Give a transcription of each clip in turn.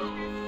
Були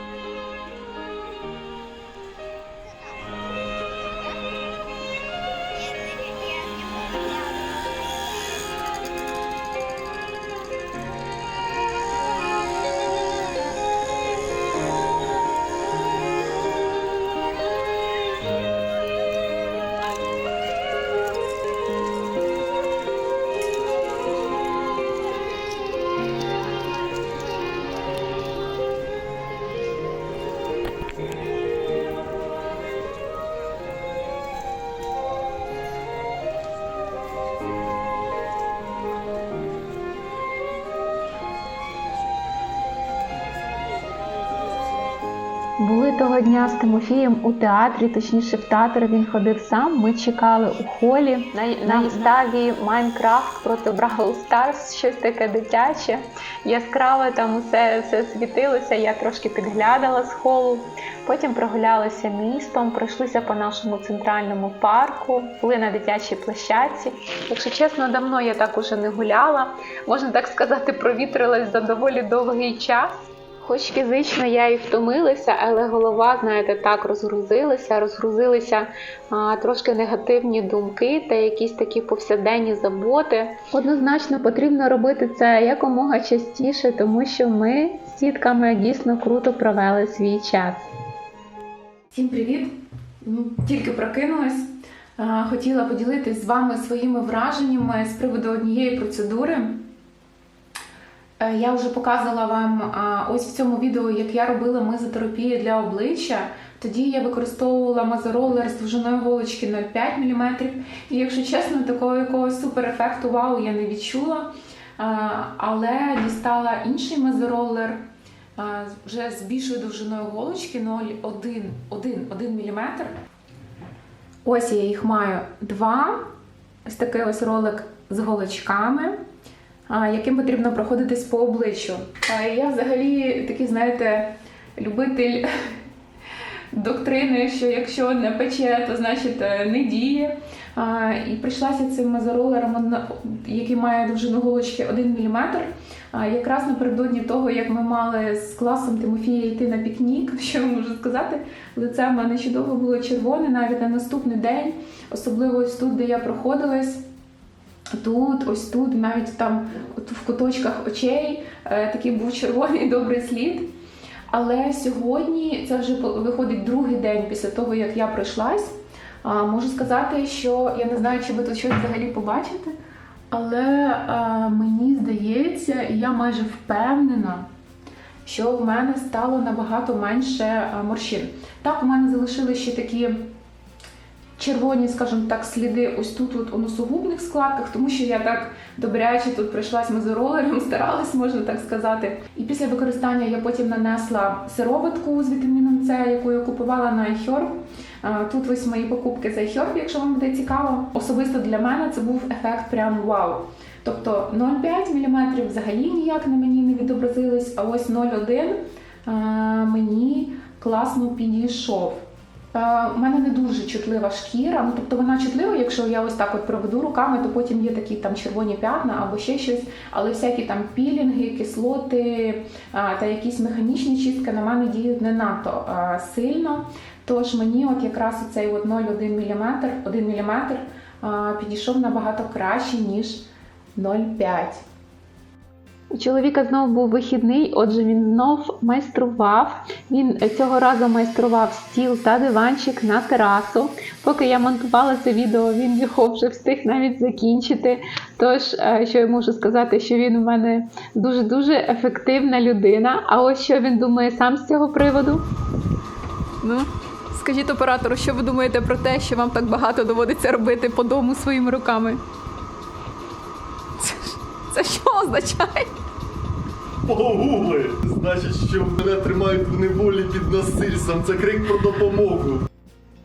того дня з Тимофієм у театрі, точніше в театр він ходив сам. Ми чекали у холі на, на виставі Майнкрафт проти Бравл Старс, щось таке дитяче. Яскраве там усе, все світилося. Я трошки підглядала з холу. Потім прогулялися містом, пройшлися по нашому центральному парку, були на дитячій площадці. Якщо чесно, давно я так уже не гуляла. Можна так сказати, провітрилась за доволі довгий час. Хоч фізично я і втомилася, але голова, знаєте, так розгрузилася, розгрузилися а, трошки негативні думки та якісь такі повсякденні заботи. Однозначно потрібно робити це якомога частіше, тому що ми з тітками дійсно круто провели свій час. Всім привіт! Ну, Тільки прокинулась. Хотіла поділитись з вами своїми враженнями з приводу однієї процедури. Е, Я вже показувала вам ось в цьому відео, як я робила мезотерапію для обличчя. Тоді я використовувала мазоролер з довжиною голочки 0,5 мм. І якщо чесно, такого якогось суперефекту вау я не відчула. Але дістала інший мазоролер вже з більшою довжиною голочки 0,1 1, 1 мм. Ось я їх маю два. Ось такий ось ролик з голочками, яким потрібно проходитись по обличчю. Я взагалі такий, знаєте, любитель доктрини, що якщо не пече, то значить е, не діє. І прийшлася цим мазоролером, який має довжину голочки 1 мм. Якраз напередодні того, як ми мали з класом Тимофія йти на пікнік, що я можу сказати, лице в мене чудово було червоне навіть на наступний день, особливо ось тут, де я проходилась. Тут, ось тут, навіть там в куточках очей е, такий був червоний добрий слід. Але сьогодні це вже виходить другий день після того, як я пройшлась. Можу сказати, що я не знаю, чи ви тут щось взагалі побачите, але е, мені здається, і я майже впевнена, що в мене стало набагато менше е, морщин. Так, у мене залишили ще такі червоні, скажімо так, сліди ось тут от у носогубних складках, тому що я так добряче тут пройшлась мезоролером, старалась, можна так сказати. І після використання я потім нанесла сироватку з вітаміном С, яку я купувала на iHerb. Тут ось мої покупки з iHerb, якщо вам буде цікаво. Особисто для мене це був ефект прям вау. Тобто 0,5 мм взагалі ніяк на мені не відобразилось, а ось 0,1 мені класно підійшов. Е, У мене не дуже чутлива шкіра, ну тобто вона чутлива, якщо я ось так от проведу руками, то потім є такі там червоні п'ятна або ще щось, але всякі там пілінги, кислоти та якісь механічні чистки на мене діють не надто сильно. Тож мені от якраз цей 0,1 мм, 1 мм підійшов набагато краще, ніж 0,5. У чоловіка знову був вихідний, отже, він знов майстрував. Він цього разу майстрував стіл та диванчик на терасу. Поки я монтувала це відео, він його вже встиг навіть закінчити. Тож, е, що я можу сказати, що він у мене дуже-дуже ефективна людина. А ось що він думає сам з цього приводу. Ну, скажіть оператору, що ви думаєте про те, що вам так багато доводиться робити по дому своїми руками? Це що означає? Погугли! Значить, що мене тримають в неволі під насильством. Це крик про допомогу.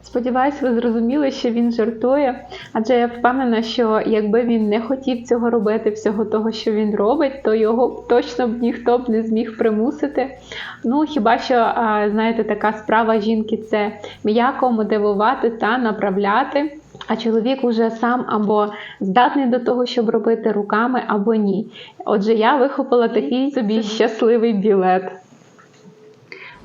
Сподіваюсь, ви зрозуміли, що він жартує, адже я впевнена, що якби він не хотів цього робити, всього того, що він робить, то його точно б ніхто б не зміг примусити. Ну хіба що, знаєте, така справа жінки це м'яко мотивувати та направляти. А чоловік уже сам або здатний до того, щоб робити руками, або ні. Отже, я вихопила такий собі щасливий білет.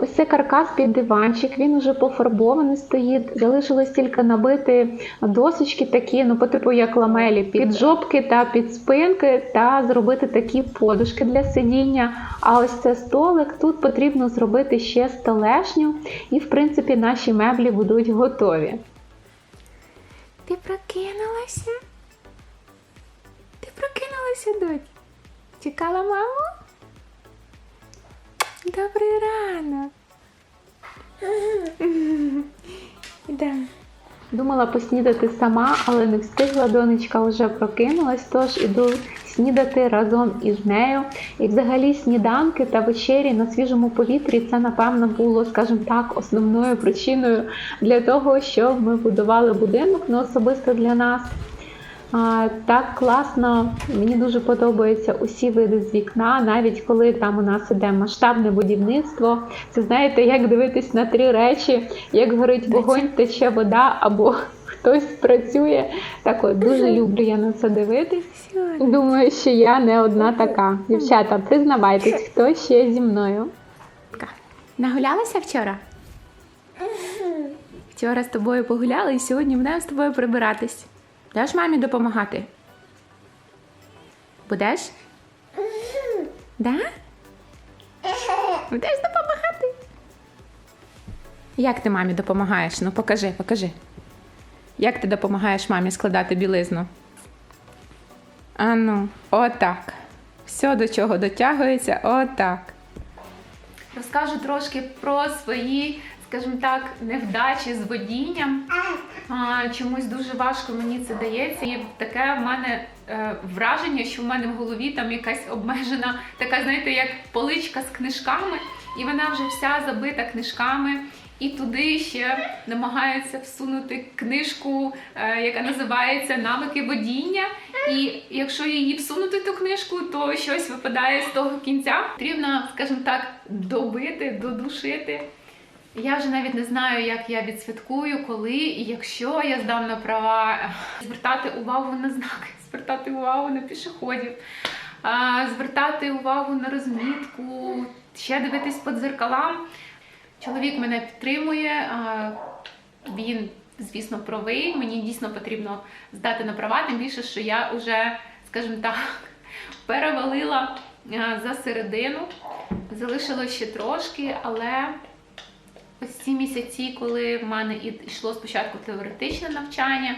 Ось це каркас під диванчик, він уже пофарбований стоїть. Залишилось тільки набити досочки такі, ну по типу як ламелі, під жопки та під спинки, та зробити такі подушки для сидіння. А ось це столик. Тут потрібно зробити ще столешню, і в принципі наші меблі будуть готові. Ти прокинулася? Ти прокинулася, дочь? Чекала маму? Добрий ранок. Ідемо. Думала поснідати сама, але не встигла. Донечка вже прокинулась, тож іду снідати разом із нею. І взагалі сніданки та вечері на свіжому повітрі це, напевно, було, скажімо так, основною причиною для того, щоб ми будували будинок, ну особисто для нас. А, так класно, мені дуже подобаються усі види з вікна, навіть коли там у нас іде масштабне будівництво. Це знаєте, як дивитись на три речі, як горить вогонь, тече вода або хтось працює. Так от дуже люблю я на це дивитись. Думаю, що я не одна така. Дівчата, признавайтесь, хто ще зі мною. Нагулялася вчора? Вчора з тобою погуляли і сьогодні будемо з тобою прибиратись. Будеш мамі допомагати? Будеш? Да? Будеш допомагати? Як ти мамі допомагаєш? Ну покажи, покажи. Як ти допомагаєш мамі складати білизну? Ану, отак. Все до чого дотягується, отак. Розкажу трошки про свої, скажімо так, невдачі з водінням. А, чомусь дуже важко мені це дається. І таке в мене е, враження, що в мене в голові там якась обмежена, така, знаєте, як поличка з книжками, і вона вже вся забита книжками. І туди ще намагаються всунути книжку, е, яка називається Навики водіння. І якщо її всунути ту книжку, то щось випадає з того кінця. Потрібно, скажімо так, добити, додушити. Я вже навіть не знаю, як я відсвяткую, коли і якщо я здам на права, звертати увагу на знаки, звертати увагу на пішоходів, звертати увагу на розмітку, ще дивитись по дзеркалам. Чоловік мене підтримує. Він, звісно, правий. Мені дійсно потрібно здати на права, тим більше, що я вже, скажімо так, перевалила за середину. Залишилось ще трошки, але ось ці місяці, коли в мене йшло спочатку теоретичне навчання,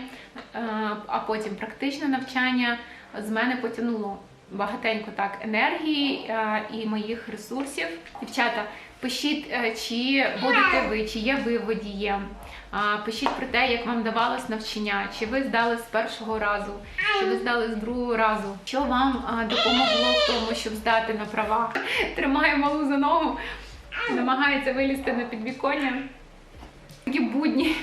а потім практичне навчання, з мене потягнуло багатенько так енергії і моїх ресурсів. Дівчата, пишіть, е, чи будете ви, чи є ви водієм. Пишіть про те, як вам давалось навчання, чи ви здали з першого разу, чи ви здали з другого разу. Що вам допомогло в тому, щоб здати на права? Тримає малу за ногу, намагається вилізти на підвіконня. Такі будні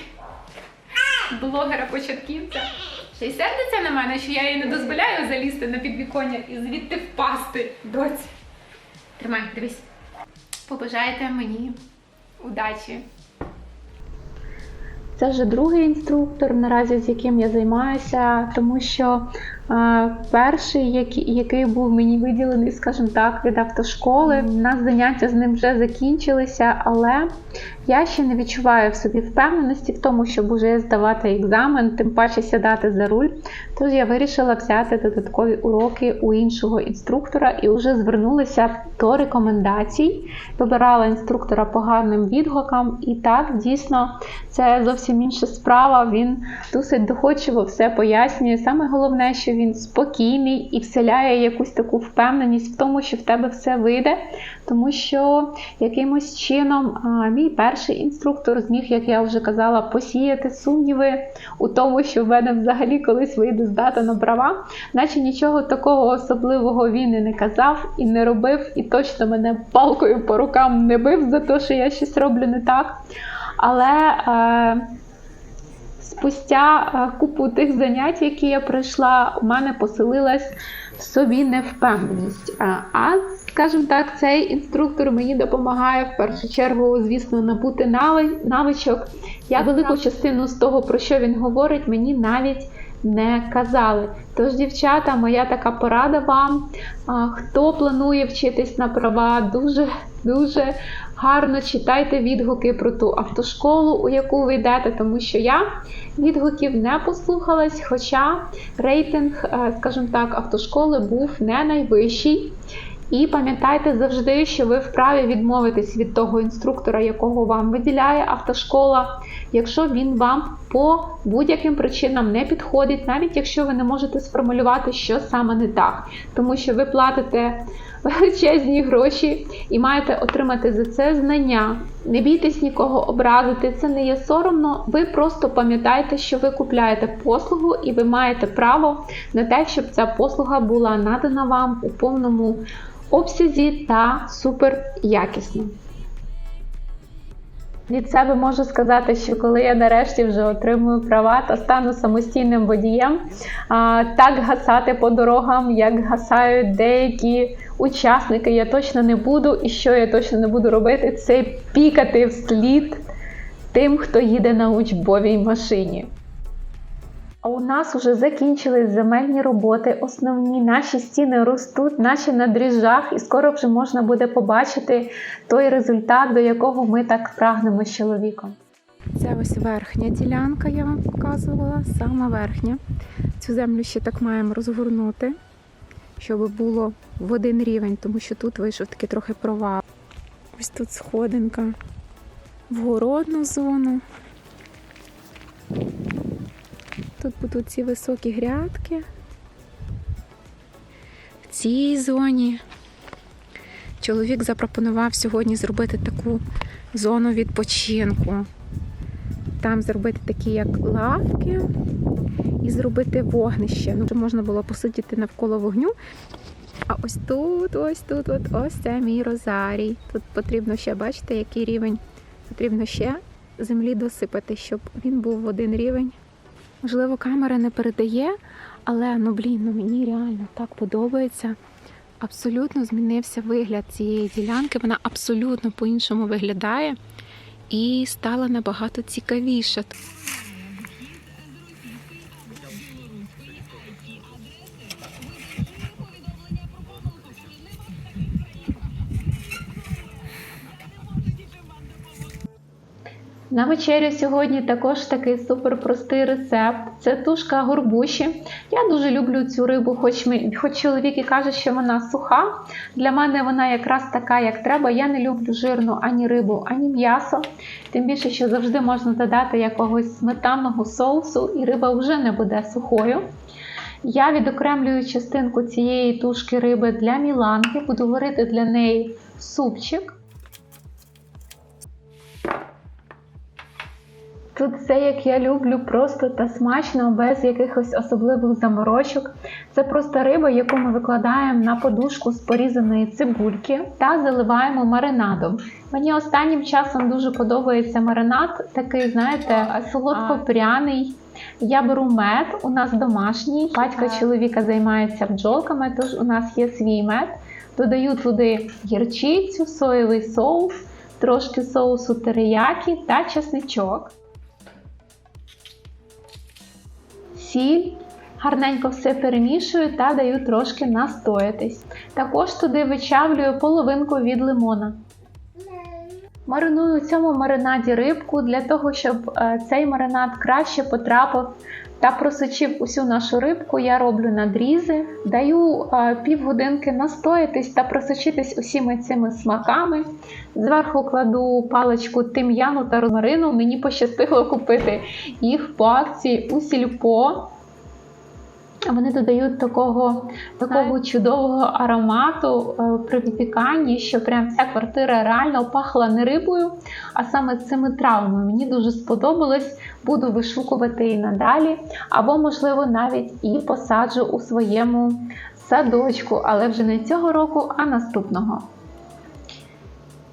блогера-початківця. Ще й сердиться на мене, що я їй не дозволяю залізти на підвіконня і звідти впасти. Доць. Тримай, дивись. Побажайте мені удачі. Це вже другий інструктор, наразі з яким я займаюся, тому що е, перший, який, який був мені виділений, скажімо так, від автошколи, у нас заняття з ним вже закінчилися, але я ще не відчуваю в собі впевненості в тому, щоб уже здавати екзамен, тим паче сідати за руль. Тож я вирішила взяти додаткові уроки у іншого інструктора і вже звернулася до рекомендацій. Вибирала інструктора по гарним відгукам, і так дійсно це зовсім інша справа. Він досить доходчиво все пояснює. Саме головне, що він спокійний і вселяє якусь таку впевненість в тому, що в тебе все вийде, тому що якимось чином мій перший інструктор зміг, як я вже казала, посіяти сумніви у тому, що в мене взагалі колись вийде здати на права, наче нічого такого особливого він і не казав, і не робив, і точно мене палкою по рукам не бив за те, що я щось роблю не так. Але е, спустя е, купу тих занять, які я пройшла, у мене поселилась в собі невпевненість. А, а скажімо так, цей інструктор мені допомагає в першу чергу, звісно, набути навичок. Я велику частину з того, про що він говорить, мені навіть не казали. Тож, дівчата, моя така порада вам. Хто планує вчитись на права, дуже дуже гарно читайте відгуки про ту автошколу, у яку ви йдете, тому що я відгуків не послухалась, хоча рейтинг, е, скажімо так, автошколи був не найвищий. І пам'ятайте завжди, що ви вправі відмовитись від того інструктора, якого вам виділяє автошкола, якщо він вам по будь-яким причинам не підходить, навіть якщо ви не можете сформулювати, що саме не так, тому що ви платите величезні гроші і маєте отримати за це знання. Не бійтесь нікого образити, це не є соромно. Ви просто пам'ятайте, що ви купляєте послугу, і ви маєте право на те, щоб ця послуга була надана вам у повному обсязі та супер якісно. Від себе можу сказати, що коли я нарешті вже отримую права та стану самостійним водієм, так гасати по дорогам, як гасають деякі учасники, я точно не буду. І що я точно не буду робити, це пікати вслід тим, хто їде на учбовій машині. А у нас вже закінчились земельні роботи. Основні наші стіни ростуть, наче на дріжджах, і скоро вже можна буде побачити той результат, до якого ми так прагнемо з чоловіком. Це ось верхня ділянка, я вам показувала, сама верхня. Цю землю ще так маємо розгорнути, щоб було в один рівень, тому що тут вийшов такий трохи провал. Ось тут сходинка в городну зону. Тут будуть ці високі грядки. В цій зоні чоловік запропонував сьогодні зробити таку зону відпочинку. Там зробити такі, як лавки, і зробити вогнище. Ну, можна було посидіти навколо вогню. А ось тут, ось тут, от, ось це мій розарій. Тут потрібно ще, бачите, який рівень. Потрібно ще землі досипати, щоб він був в один рівень. Можливо, камера не передає, але ну блін, ну мені реально так подобається. Абсолютно змінився вигляд цієї ділянки. Вона абсолютно по-іншому виглядає і стала набагато цікавіша. На вечерю сьогодні також такий супер простий рецепт. Це тушка горбуші. Я дуже люблю цю рибу, хоч ми, хоч чоловік і каже, що вона суха. Для мене вона якраз така, як треба. Я не люблю жирну ані рибу, ані м'ясо. Тим більше, що завжди можна додати якогось сметанного соусу, і риба вже не буде сухою. Я відокремлюю частинку цієї тушки риби для міланки, буду варити для неї супчик. Тут все, як я люблю, просто та смачно, без якихось особливих заморочок. Це просто риба, яку ми викладаємо на подушку з порізаної цибульки та заливаємо маринадом. Мені останнім часом дуже подобається маринад, такий, знаєте, солодко-пряний. Я беру мед, у нас домашній. Батько чоловіка займається бджолками, тож у нас є свій мед. Додаю туди гірчицю, соєвий соус, трошки соусу териякі та чесничок. Сіль, гарненько все перемішую та даю трошки настоятись. Також туди вичавлюю половинку від лимона. Мариную у цьому маринаді рибку для того, щоб е, цей маринад краще потрапив та просочив усю нашу рибку. Я роблю надрізи, даю півгодинки настоятись та просочитись усіми цими смаками. Зверху кладу паличку тим'яну та розмарину. Мені пощастило купити їх по акції у сільпо. Вони додають такого, такого чудового аромату е, при випіканні, що прям ця квартира реально пахла не рибою, а саме цими травами. Мені дуже сподобалось, буду вишукувати і надалі, або, можливо, навіть і посаджу у своєму садочку, але вже не цього року, а наступного.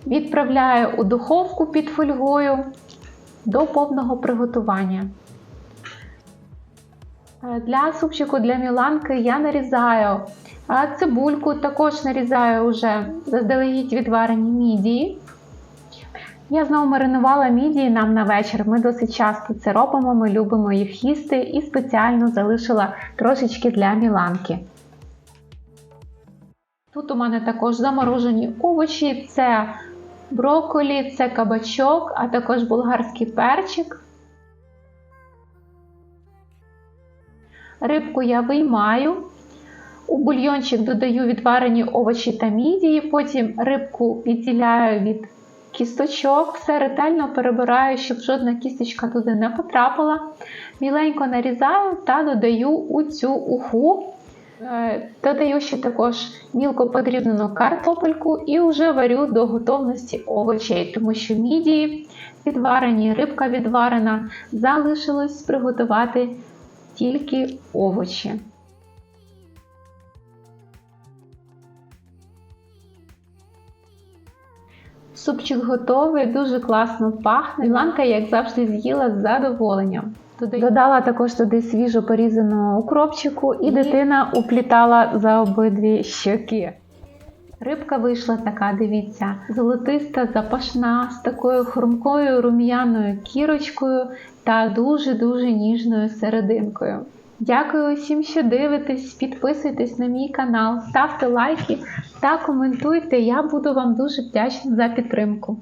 Відправляю у духовку під фольгою до повного приготування. Е, Для супчику для міланки я нарізаю цибульку, також нарізаю вже заздалегідь відварені мідії. Я знову маринувала мідії нам на вечір. Ми досить часто це робимо, ми любимо їх їсти і спеціально залишила трошечки для міланки. Тут у мене також заморожені овочі, це Брокколі це кабачок, а також болгарський перчик. Рибку я виймаю. У бульйончик додаю відварені овочі та мідії, потім рибку відділяю від кісточок, все ретельно перебираю, щоб жодна кісточка туди не потрапила. Міленько нарізаю та додаю у цю уху. Е, Додаю ще також мілко подрібнену картопельку і вже варю до готовності овочей, тому що мідії відварені, рибка відварена, залишилось приготувати тільки овочі. Супчик готовий, дуже класно пахне. Ланка, як завжди, з'їла з задоволенням. Туди Додала також туди свіжо порізаного укропчику, і дитина уплітала за обидві щоки. Рибка вийшла така, дивіться, золотиста, запашна, з такою хрумкою рум'яною кірочкою та дуже-дуже ніжною серединкою. Дякую усім, що дивитесь, підписуйтесь на мій канал, ставте лайки та коментуйте. Я буду вам дуже вдячна за підтримку.